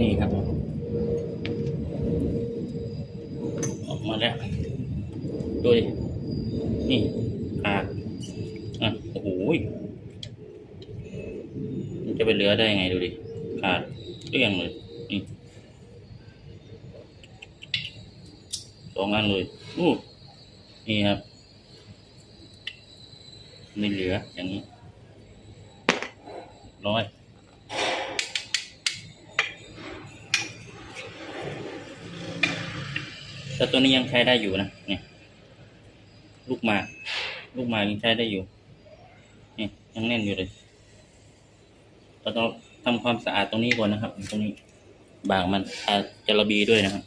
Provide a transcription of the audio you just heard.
นี่ครับ ออกมาแล้วดูดินี่ขาดอะโอ้โหจะไปเหลือได้ยังไงดูดิขาดเรื่องเลยนี่สองอันเลยอู้นี่ครับไม่เหลืออย่างนี้ร้อย แต่ตัวนี้ยังใช้ได้อยู่นะเนี่ยลูกหมากลูกหมากยังใช้ได้อยู่เนี่ยยังแน่นอยู่เลยเราต้องทำความสะอาดตรงนี้ก่อนนะครับ ตรงนี้บางมันอาจจะระบีด้วยนะครับ